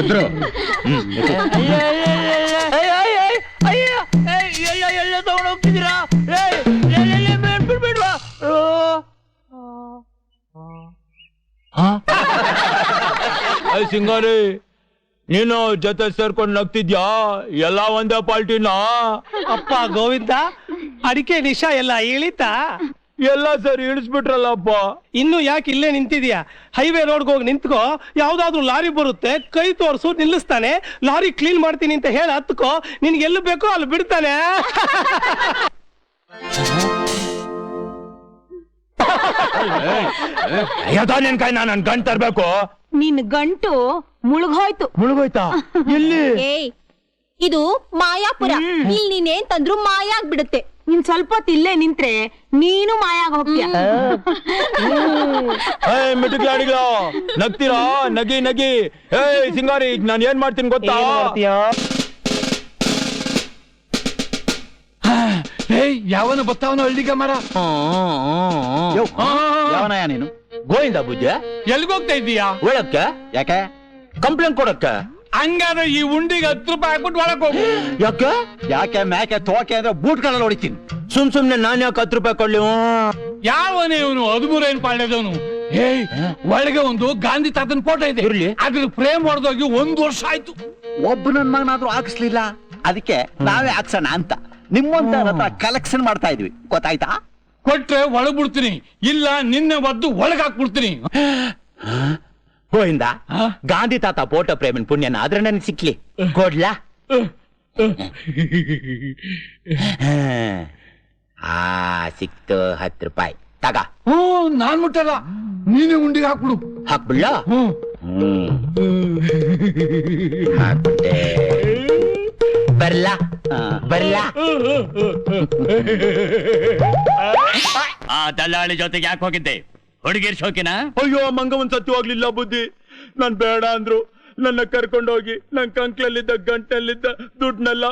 ಎದ್ರು. ಎಲ್ಲ ತಗೊಂಡು ಹೋಗ್ತಿದ್ದೀರಾ ಸಿಂಗಾರಿ ನೀನು ಜೊತೆ ಸೇರ್ಕೊಂಡು ನಗ್ತಿದ್ಯಾ? ಎಲ್ಲ ಒಂದೇ ಪಾಲ್ಟಿನ? ಅಪ್ಪ ಗೋವಿಂದ ಅಡಿಕೆ ನಿಶಾ ಎಲ್ಲ ಇಳಿತಾ? ಎಲ್ಲ ಸರಿ ಇಳಿಸ್ಬಿಟ್ರಲ್ಲಪ್ಪ. ಇನ್ನು ಯಾಕೆ ಇಲ್ಲೇ ನಿಂತಿದ್ಯಾ? ಹೈವೇ ರೋಡ್ಗೆ ಹೋಗಿ ನಿಂತ್ಕೋ ಯಾವ್ದಾದ್ರು ಲಾರಿ ಬರುತ್ತೆ ಕೈ ತೋರ್ಸು ನಿಲ್ಲಿಸ್ತಾನೆ ಲಾರಿ ಕ್ಲೀನ್ ಮಾಡ್ತೀನಿ ಅಂತ ಹೇಳಿ ಹತ್ಕೋ ನಿನ್ಗೆ ಎಲ್ಲಿ ಬೇಕೋ ಅಲ್ಲಿ ಬಿಡ್ತಾನೆ. ಯದಾ ನಿನ್ ನಾನು ನನ್ ಗಂಟ್ ತರ್ಬೇಕು? ನಿನ್ ಗಂಟು ಮುಳುಗೋಯ್ತು ಮುಳುಗೋಯ್ತಾ ಎಲ್ಲಿ? ಏಯ್ ಇದು ಮಾಯಾಪುರ. ಇಲ್ಲಿ ನೀನೇನ್ ತಂದ್ರು ಮಾಯ ಆಗ್ಬಿಡುತ್ತೆ ನೀನ್ ಸ್ವಲ್ಪ ಹೊತ್ತು ಇಲ್ಲೇ ನಿಂತ್ರೆ ನೀನು ಮಾಯ ಆಗ್ ಹೋಗ್ತೀಯ ಮಿಟುಕ್ಲಾಡಿಗಳು ನಗ್ತೀರಾ? ನಗಿ ನಗಿ. ಏ ಸಿಂಗಾರಿ ನಾನು ಏನ್ ಮಾಡ್ತೀನಿ ಗೊತ್ತಾ? ಏಯ್ ಯಾವನ ಬತ್ತಾವನ ಹಳ್ಳಿಗ ಮರ? ಯಾವನಯ್ಯ ನೀನು? ಗೋವಿಂದ ಬುದ್ಧ ಎಲ್ಗೋಗ್ತಾ ಇದ್ದೀಯಾ? ಒಳಕ್ಕ? ಯಾಕೆ? ಕಂಪ್ಲೇಂಟ್ ಕೊಡಕ್ಕ? ಹಂಗಾದ್ರೆ ಈ ಉಂಡಿಗೆ ಹತ್ತು ರೂಪಾಯಿ ಹಾಕ್ಬಿಟ್ಟು ಒಳಕ್ ಹೋಗು. ಯಾಕೆ? ಯಾಕೆ ಮ್ಯಾಕೆ ತೋಕೆ ಅಂದ್ರೆ ಬೂಟ್ಗಳಲ್ಲಿ ಹೊಡಿತೀನಿ. ಸುಮ್ ಸುಮ್ನೆ ನಾನು ಯಾಕೆ ಹತ್ತು ರೂಪಾಯಿ ಕೊಡ್ಲಿ. ಯಾವನೇ ಇವನು ಹದಿಮೂರೇನ್ ಪಾಳ್ಯದವನು ಏಯ್ ಒಳಗೆ ಒಂದು ಗಾಂಧಿ ತಾತನ ಫೋಟೋ ಇದೆ. ಇರ್ಲಿ. ಅದ್ರ ಫ್ರೇಮ್ ಹೊಡೆದೋಗಿ ಒಂದ್ ವರ್ಷ ಆಯ್ತು. ಒಬ್ಬ ನನ್ ಮಗನಾದ್ರೂ ಹಾಕಿಸ್ಲಿಲ್ಲ? ಅದಕ್ಕೆ ನಾವೇ ಹಾಕ್ಸೋಣ ಅಂತ. ನಿಮ್ಮಂತ ಹತ್ರ ಕಲೆಕ್ಷನ್ ಮಾಡ್ತಾ ಇದ್ವಿ. ಗೊತ್ತಾಯ್ತಾ? ಕೊಟ್ರೆ ಒಳಗ್ ಬಿಡ್ತೀನಿ. ಇಲ್ಲ ನಿನ್ನೆ ಒದ್ದು ಒಳಗ್ ಹಾಕ್ಬಿಡ್ತೀನಿ. ಗೋವಿಂದ ಹಾ? ಗಾಂಧಿ ತಾತ ಫೋಟೋ ಪ್ರೇಮನ್ ಪುಣ್ಯನ ಆದ್ರೆ ನನಗೆ ಸಿಕ್ಲಿ. ಕೊಡ್ಲಾ? ಆ ಸಿಕ್ತು ಹತ್ತು ರೂಪಾಯಿ. ತಗ. ಹ್ಮ್ ನಾನ್ ಮುಟ್ಟಲ್ಲ. ನೀನೇ ಉಂಡಿಗೆ ಹಾಕ್ಬಿಡು. ಹಾಕ್ಬಿಡ್ಲ? ಹಾಕ್ಬಿಟ್ಟೆ. ಬರ್ಲಾ? ಬರ್ಲಾ? ಆ ದಲ್ಲಾಳಿ ಜೊತೆಗೆ ಯಾಕೆ ಹೋಗಿದ್ದೆ? ಹುಡುಗಿರ್ ಶೋಕಿನ? ಅಯ್ಯೋ ಮಂಗವನ್ ಸತ್ಯ ಹೋಗ್ಲಿಲ್ಲ ಬುದ್ಧಿ. ನಾನ್ ಬೇಡ ಅಂದ್ರು. ನನ್ನ ಕರ್ಕೊಂಡೋಗಿ ನನ್ ಕಂಕ್ಲಲ್ಲಿದ್ದ ಗಂಟಲ್ಲಿದ್ದ ದುಡ್ಡನ್ನೆಲ್ಲ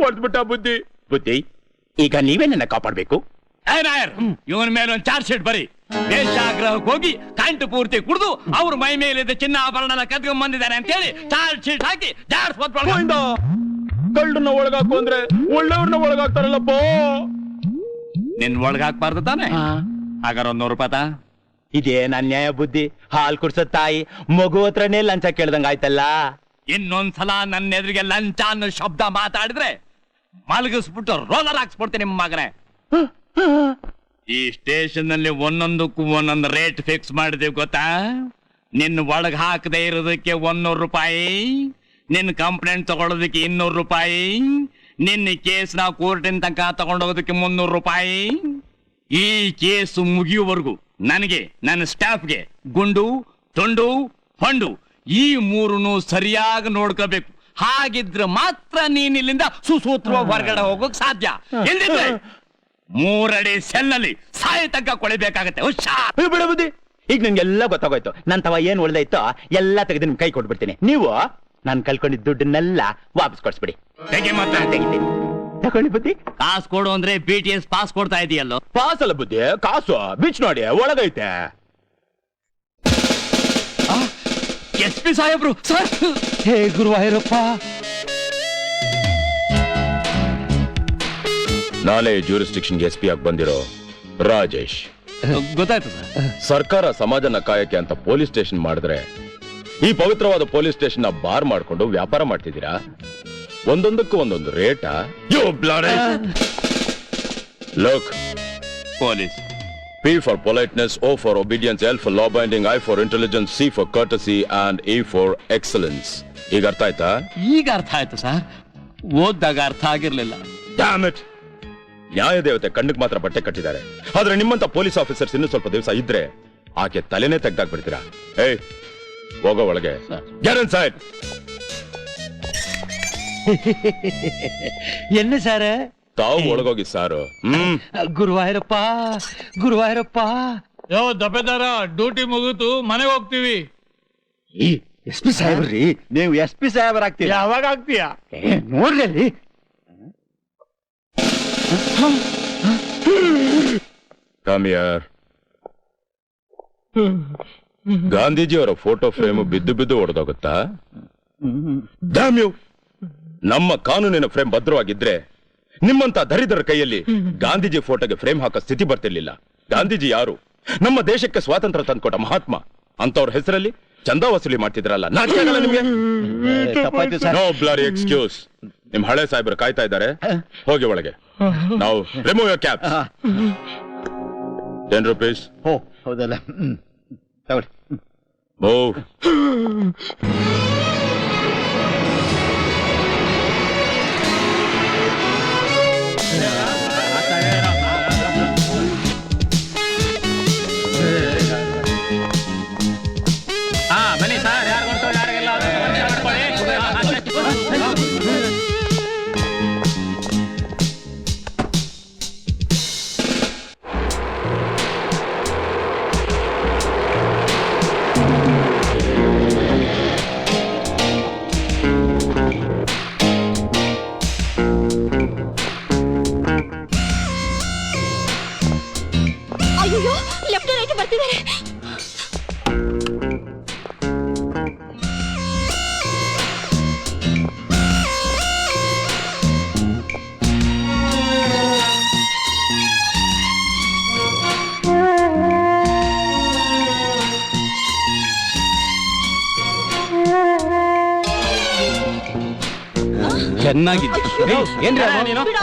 ಹೊಡೆದ್ಬಿಟ್ಟ ಬುದ್ಧಿ. ಬುದ್ಧಿ ಈಗ ನೀವೇ ನನ್ನ ಕಾಪಾಡ್ಬೇಕು. ಇವನ್ ಮೇಲೆ ಒಂದ್ ಚಾರ್ಜ್ ಶೀಟ್ ಬರಿ. ದೇಶಾಗ್ರಹಕ್ಕೆ ಹೋಗಿ ಕಂಟು ಪೂರ್ತಿ ಕುಡಿದು ಅವ್ರ ಮೈ ಮೇಲಿದ್ದ ಚಿನ್ನ ಆಭರಣ ಕದ್ಕೊಂಡ್ ಬಂದಿದ್ದಾರೆ ಅಂತ ಹೇಳಿ ಚಾರ್ಜ್ ಶೀಟ್ ಹಾಕಿ ಚಾರ್ಜ್ ಕಳ್ಳನ್ನ ಒಳಗಾಕು ಅಂದ್ರೆ ಒಳ್ಳೆಯವ್ರನ್ನ ಒಳಗಾಕ್ತಾರಲ್ಲಪ್ಪ. ನಿನ್ ಒಳಗಾಕ್ಬಾರ್ದು ತಾನೆ. ಹಾಗಾರ ಒಂದ್ ನೂರು ರೂಪಾಯಿ ತಾ? ಇದೇನ್ ಅನ್ಯಾಯ ಬುದ್ಧಿ? ಹಾಲ್ ಕುಡ್ಸೋ ತಾಯಿ, ಮಗು ಹತ್ರನೇ ಲಂಚ ಕೇಳ್ದಂಗ ಆಯ್ತಲ್ಲ? ಇನ್ನೊಂದ್ಸಲ ನನ್ನ ಎದುರಿಗೆ ಲಂಚ ಅನ್ನೋ ಶಬ್ದ ಮಾತಾಡಿದ್ರೆ ಮಲಗಿಸ್ಬಿಟ್ಟು ರೋಲರ್ ಹಾಕ್ಸ್ಬಿಡ್ತೀನಿ ನಿಮ್ಮ ಮಗನೇ. ಈ ಸ್ಟೇಷನ್ನಲ್ಲಿ ಒಂದೊಂದಕ್ಕೂ ಒಂದೊಂದು ರೇಟ್ ಫಿಕ್ಸ್ ಮಾಡಿದೀವಿ ಗೊತ್ತಾ? ನಿನ್ನ ಒಳಗ್ ಹಾಕದೆ ಇರೋದಕ್ಕೆ ಒಂದೂರು ರೂಪಾಯಿ, ನಿನ್ನ ಕಂಪ್ಲೇಂಟ್ ತಗೊಳ್ಳೋದಕ್ಕೆ ಇನ್ನೂರು ರೂಪಾಯಿ, ನಿನ್ನ ಕೇಸ್ ನಾವು ಕೋರ್ಟಿನ ತನಕ ತಗೊಂಡೋಗೋದಕ್ಕೆ ಮುನ್ನೂರು ರೂಪಾಯಿ. ಈ ಕೇಸ್ ಮುಗಿಯುವವರೆಗೂ ನನಗೆ ನನ್ನ ಸ್ಟಾಫ್ಗೆ ಗುಂಡು ತೊಂಡು ಹೊಂಡು ಈ ಮೂರನ್ನು ಸರಿಯಾಗಿ ನೋಡ್ಕೋಬೇಕು. ಹಾಗಿದ್ರೆ ಮಾತ್ರ ನೀನ್ ಇಲ್ಲಿಂದ ಸುಸೂತ್ರವಾಗಿ ಹೊರಗಡೆ ಹೋಗೋಕ್ ಸಾಧ್ಯ. ಎಲ್ಲಿದ್ರೆ ಮೂರಡಿ ಸೆಲ್ನಲ್ಲಿ ಸಾಯ ತಗ್ಗ ಕೊಳಿಬೇಕಾಗತ್ತೆ. ಬಿಡ ಬುದ್ಧಿ. ಈಗ ನಿಮ್ಗೆಲ್ಲ ಗೊತ್ತಾಗೋಯ್ತು. ನನ್ ತವ ಏನ್ ಉಳ್ದೈತೋ ಎಲ್ಲ ತೆಗೆದು ನಿಮ್ ಕೈ ಕೊಟ್ಬಿಡ್ತೀನಿ. ನೀವು ನಾನು ಕಲ್ಕೊಂಡಿದ್ದ ದುಡ್ಡನ್ನೆಲ್ಲ ವಾಪಸ್ ಕೊಡ್ಸ್ಬಿಡಿ. ತೆಗೆ ಮಾತ್ರ. ತೆಗಿತೀನಿ. ತಗೊಳ್ಳಿ ಬುದ್ಧಿ. ಕಾಸು ಕೊಡು ಅಂದ್ರೆ ಬಿ ಟಿ ಎಸ್ ಪಾಸ್ ಕೊಡ್ತಾ ಇದೆಯಲ್ಲೋ? ಪಾಸ್ ಅಲ್ಲ ಬುದ್ಧಿ ಕಾಸು ಬಿಚ್ ನೋಡಿ ಒಳಗೈತೆ. ಎಸ್ ಪಿ ಸಾಹೇಬ್ರು ಸರ್. ಹೇ ಗುರುವಾಯೂರಪ್ಪ. ನಾಳೆ ಜ್ಯೂರಿಸ್ಟಿಕ್ಷನ್ಗೆ ಎಸ್ ಪಿ ಆಗಿ ಬಂದಿರೋ ರಾಜೇಶ್. ಗೊತ್ತಾಯ್ತು ಸರ್. ಸರ್ಕಾರ ಸಮಾಜನ ಕಾಯಕ್ಕೆ ಅಂತ ಪೊಲೀಸ್ ಸ್ಟೇಷನ್ ಮಾಡಿದ್ರೆ ಈ ಪವಿತ್ರವಾದ ಪೊಲೀಸ್ ಸ್ಟೇಷನ್ ಬಾರ್ ಮಾಡ್ಕೊಂಡು ವ್ಯಾಪಾರ ಮಾಡ್ತಿದ್ದೀರಾ? ಒಂದೊಂದಕ್ಕೂ ಒಂದೊಂದು ರೇಟಾ? You look. Police. P for politeness O for obedience L for law binding I for intelligence C for courtesy and E for excellence ಈಗ ಅರ್ಥ ಆಯ್ತಾ? ಈಗ ಅರ್ಥ ಆಯ್ತು ಸರ್. ಓದ್ದಾಗ ಅರ್ಥ ಆಗಿರ್ಲಿಲ್ಲ. Damn it! ನ್ಯಾಯ ದೇವತೆ ಕಣ್ಣಿಗೆ ಮಾತ್ರ ಬಟ್ಟೆ ಕಟ್ಟಿದ್ದಾರೆ. ಆದ್ರೆ ನಿಮ್ಮಂತ ಪೊಲೀಸ್ ಆಫೀಸರ್ಸ್ ಇನ್ನೂ ಸ್ವಲ್ಪ ದಿವಸ ಇದ್ರೆ ಆಕೆ ತಲೆನೇ ತೆಗ್ದಾಕ್ಬಿಡ್ತೀರಾ? ಏಯ್ ಹೋಗೋ ಒಳಗೆ. Get inside. ಎಣ್ಣೆ ಸಾರ? ತಾವು ಒಳಗೋಗಿ ಸಾರು. ಹ್ಮ್. ಗುರುವಾಯಿರಪ್ಪ ಯೋ ದಪೆದಾರ ಡ್ಯೂಟಿ ಮುಗಿತು ಮನೆಗೆ ಹೋಗ್ತೀವಿ. ಎಸ್ ಪಿ ಸಾಹೇಬ್ರಿ ನೀವು ಎಸ್ ಪಿ ಸಾಹೇಬರಾಗ್ತೀರಿ ಯಾವಾಗ ಆಗ್ತೀಯಾ? ನೋಡ್ರಿ ಅಲ್ಲಿ. ಅವರ ಫೋಟೋ ಫ್ರೇಮ್ ಬಿದ್ದು ಬಿದ್ದು ಹೊಡೆದೋಗುತ್ತಾ ಡ್ಯಾಮ್ ಯು ನಮ್ಮ ಕಾನೂನಿನ ಫ್ರೇಮ್ ಭದ್ರವಾಗಿದ್ರೆ ನಿಮ್ಮಂತ ದರಿದ್ರ ಕೈಯಲ್ಲಿ ಗಾಂಧೀಜಿ ಫೋಟೋಗೆ ಫ್ರೇಮ್ ಹಾಕೋ ಸ್ಥಿತಿ ಬರ್ತಿರ್ಲಿಲ್ಲ. ಗಾಂಧೀಜಿ ಯಾರು? ನಮ್ಮ ದೇಶಕ್ಕೆ ಸ್ವಾತಂತ್ರ್ಯ ತಂದ್ಕೊಟ್ಟ ಮಹಾತ್ಮ. ಅಂತವ್ರ ಹೆಸರಲ್ಲಿ ಚಂದ ವಸೂಲಿ ಮಾಡ್ತಿದ್ರಲ್ಲ ನಿಮ್ಗೆ? ಎಕ್ಸ್ಕ್ಯೂಸ್ ನಿಮ್ ಹಳೆ ಸಾಹೇಬ್ರು ಕಾಯ್ತಾ ಇದ್ದಾರೆ. ಹೋಗಿ ಒಳಗೆ. ನಾವು remove your cap ten rupees ಓ ಹೌದಲ್ಲ. ತಗೊಳ್ಳಿ. ಮೂವ್ ಅಯ್ಯೋ ಲೆಫ್ಟ್ ರೈಟ್ ಬರ್ತಿದ್ದಾರೆ ಚೆನ್ನಾಗಿದೆ ಏನ್ರಿ ರೀ, ನೋಡಿ.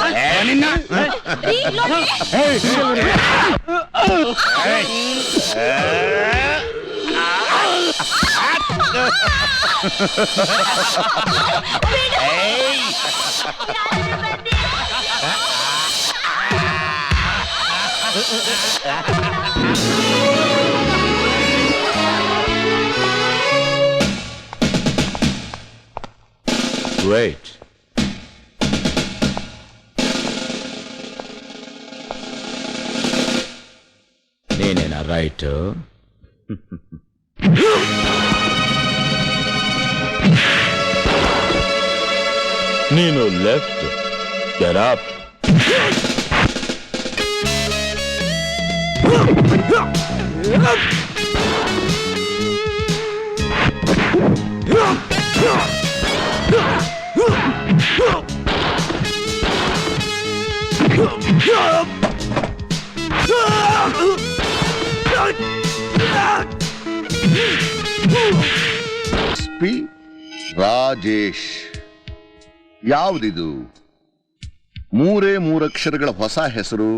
ವೇಟ್ ನೀನೇನ ರೈಟ್ ನೀನು ಲೆಫ್ಟ್ ಕೆರಾಪ್ ರಾಜೇಶ್. ಯಾವುದಿದು? ಮೂರೇ ಮೂರಕ್ಷರಗಳ ಹೊಸ ಹೆಸರು?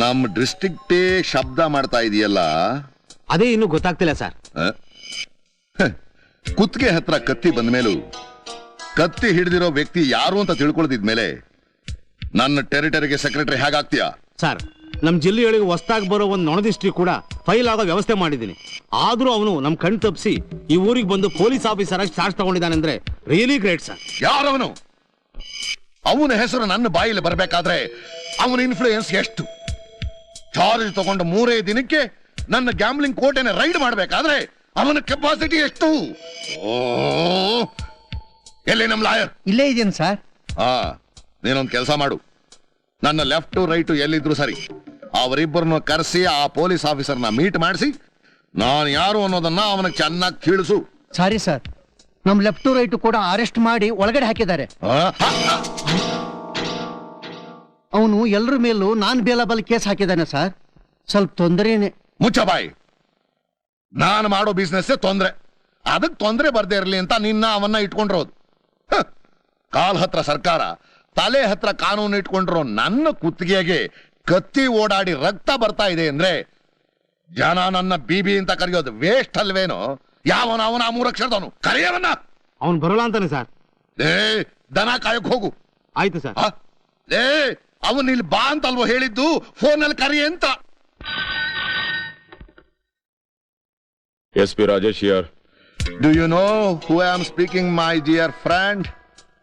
ನಮ್ಮ ಡಿಸ್ಟ್ರಿಕ್ಟೇ ಶಬ್ದ ಮಾಡ್ತಾ ಇದೆಯಲ್ಲ? ಅದೇ ಇನ್ನು ಗೊತ್ತಾಗ್ತಿಲ್ಲ ಸರ್? ಕುತ್ತಿಗೆ ಹತ್ರ ಕತ್ತಿ ಬಂದ ಮೇಲೂ ಕತ್ತಿ ಹಿಡಿದಿರೋ ವ್ಯಕ್ತಿ ಯಾರು ಅಂತ ತಿಳ್ಕೊಳ್ದಿದ್ಮೇಲೆ ನನ್ನ ಟೆರಿಟರಿಗೆ ಸೆಕ್ರೆಟರಿ ಹೇಗಾಗ್ತೀಯಾ? ಸರ್ ನಮ್ ಜಿಲ್ಲೆಯೊಳಗೆ ಹೊಸ್ದಾಗಿ ಬರೋ ಒಂದು ನೊಣದಿಷ್ಟ್ರಿ ಕೂಡ ಫೈಲ್ ಆಗೋ ವ್ಯವಸ್ಥೆ ಮಾಡಿದ್ದೀನಿ. ಆದರೂ ಅವನು ನಮ್ಮ ಕಣ್ ತಪ್ಪಿಸಿ ಈ ಊರಿಗೆ ಬಂದು ಪೊಲೀಸ್ ಆಫೀಸರ್ ಆಗಿ ಚಾರ್ಜ್ ತಗೊಂಡಿದ್ದಾನೆ ಅಂದ್ರೆ ರಿಯಲಿ ಗ್ರೇಟ್ ಸರ್ ಯಾರವನು? ಅವನ ಹೆಸರು ನನ್ನ ಬಾಯಲ್ಲಿ ಬರಬೇಕಾದ್ರೆ ಅವನ ಇನ್ಫ್ಲೂಯೆನ್ಸ್ ಎಷ್ಟು? ಚಾರ್ಜ್ ತಗೊಂಡ ಮೂರೇ ದಿನಕ್ಕೆ ನನ್ನ ಗ್ಯಾಮ್ಲಿಂಗ್ ಕೋಟೆನ ರೈಡ್ ಮಾಡಬೇಕಾದ್ರೆ ಅವನ ಕೆಪಾಸಿಟಿ ಎಷ್ಟು? ಓ ಎಲ್ಲಿ ನಮ್ಮ ಲಾಯರ್ ಇಲ್ಲೇ ಇದೇನು ಸರ್ ಹಾ ನೀನೊಂದು ಕೆಲಸ ಮಾಡು. ನನ್ನ ಲೆಫ್ಟು ರೈಟು ಎಲ್ಲಿದ್ರು ಸರಿ. ಅವರಿಬ್ಬರನ್ನು ಕರೆಸಿ ಆ ಪೊಲೀಸ್ ಆಫೀಸರ್ನ ಮೀಟ್ ಮಾಡಿಸಿ ನಾನು ಯಾರು ಅನ್ನೋದನ್ನ ಅವನಿಗೆ ಚೆನ್ನಾಗಿ ತಿಳಿಸು. ಸಾರಿ ಸರ್ ನಮ್ ಲೆಫ್ಟ್ ರೈಟ್ ಕೂಡ ಅರೆಸ್ಟ್ ಮಾಡಿ ಒಳಗಡೆ ಹಾಕಿದ್ದಾರೆ. ಆ? ಅವನು ಎಲ್ಲರ ಮೇಲೂ ನಾನ್ ಬೇಲಬಲ್ ಕೇಸ್ ಹಾಕಿದ್ದಾನೆ ಸರ್. ಸ್ವಲ್ಪ ತೊಂದರೆನೆ. ಮುಚ್ಚ ಬಾಯಿ. ನಾನು ಮಾಡೋ ಬಿಸ್ನೆಸ್ ತೊಂದ್ರೆ. ಅದಕ್ಕೆ ತೊಂದ್ರೆ ಬರ್ದೇ ಇರಲಿ ಅಂತ ನಿನ್ನ ಅವನ್ನ ಇಟ್ಕೊಂಡಿರೋದು. ಕಾಲ್ ಹತ್ರ ಸರ್ಕಾರ ತಲೆ ಹತ್ರ ಕಾನೂನು ಇಟ್ಕೊಂಡಿರೋ ನನ್ನ ಕುತ್ತಿಗೆಗೆ ಕತ್ತಿ ಓಡಾಡಿ ರಕ್ತ ಬರ್ತಾ ಇದೆ ಅಂದ್ರೆ ಜನ ನನ್ನ ಬಿಬಿ ಅಂತ ಕರೆಯೋದು ವೇಸ್ಟ್ ಅಲ್ವೇನೋ? ಯಾವನ ಅವನ ಆ ಮೂರಕ್ಷರದವನು ಕರೆಯವನ್ನ ಅವ್ನು? ಬರೋಲ್ಲ ಅಂತಾನೆ ಸರ್. ಏ ದನ ಕಾಯಕ್ ಹೋಗು. ಆಯ್ತು ಸರ್. ಆ? ಏ ಅವನ್ ಇಲ್ಲಿ ಬಾ ಅಂತಲ್ವೋ ಹೇಳಿದ್ದು? ಫೋನಲ್ಲಿ ಕರಿ ಅಂತ. ಎಸ್ ಪಿ ರಾಜೇಶ್ ಯಾರ್ do you know who I am speaking my dear friend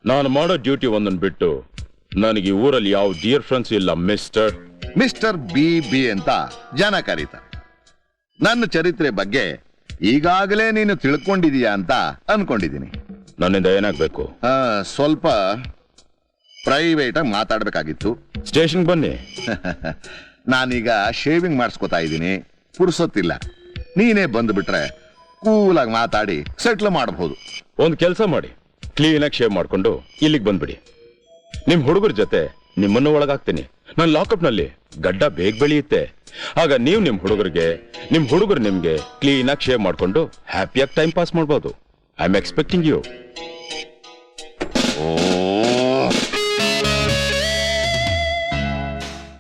ನಾನು ಮಾಡೋ ಡ್ಯೂಟಿ ಒಂದನ್ನು ಬಿಟ್ಟು ನನಗೆ ಈ ಊರಲ್ಲಿ ಯಾವ ಡಿಯರ್ ಫ್ರೆಂಡ್ಸ್ ಇಲ್ಲ ಮಿಸ್ಟರ್ ಮಿಸ್ಟರ್ ಬಿ ಬಿ ಅಂತ ಜನ ಕರೀತಾರೆ. ನನ್ನ ಚರಿತ್ರೆ ಬಗ್ಗೆ ಈಗಾಗಲೇ ನೀನು ತಿಳ್ಕೊಂಡಿದೀಯಾ ಅಂತ ಅನ್ಕೊಂಡಿದ್ದೀನಿ. ನನ್ನಿಂದ ಏನಾಗ್ಬೇಕು? ಸ್ವಲ್ಪ ಪ್ರೈವೇಟ್ ಆಗಿ ಮಾತಾಡ್ಬೇಕಾಗಿತ್ತು. ಸ್ಟೇಷನ್ ಬನ್ನಿ. ನಾನೀಗ ಶೇವಿಂಗ್ ಮಾಡಿಸ್ಕೊತಾ ಇದ್ದೀನಿ. ಪುರ್ಸೊತ್ತಿಲ್ಲ. ನೀನೇ ಬಂದ್ಬಿಟ್ರೆ ಕೂಲಾಗಿ ಮಾತಾಡಿ ಸೆಟ್ಲ್ ಮಾಡಬಹುದು ಒಂದು ಕೆಲಸ ಮಾಡಿ. ಕ್ಲೀನಾಗಿ ಶೇವ್ ಮಾಡ್ಕೊಂಡು ಇಲ್ಲಿಗೆ ಬಂದ್ಬಿಡಿ. ನಿಮ್ಮ ಹುಡುಗರ ಜೊತೆ ನಿಮ್ಮನ್ನು ಒಳಗಾಗ್ತೀನಿ. ನನ್ನ ಲಾಕಪ್ನಲ್ಲಿ ಗಡ್ಡ ಬೇಗ ಬೆಳೆಯುತ್ತೆ. ಆಗ ನೀವು ನಿಮ್ ಹುಡುಗರಿಗೆ, ನಿಮ್ ಹುಡುಗರು ನಿಮ್ಗೆ ಕ್ಲೀನಾಗಿ ಶೇವ್ ಮಾಡ್ಕೊಂಡು ಹ್ಯಾಪಿಯಾಗಿ ಟೈಮ್ ಪಾಸ್ ಮಾಡ್ಬೋದು. I am expecting you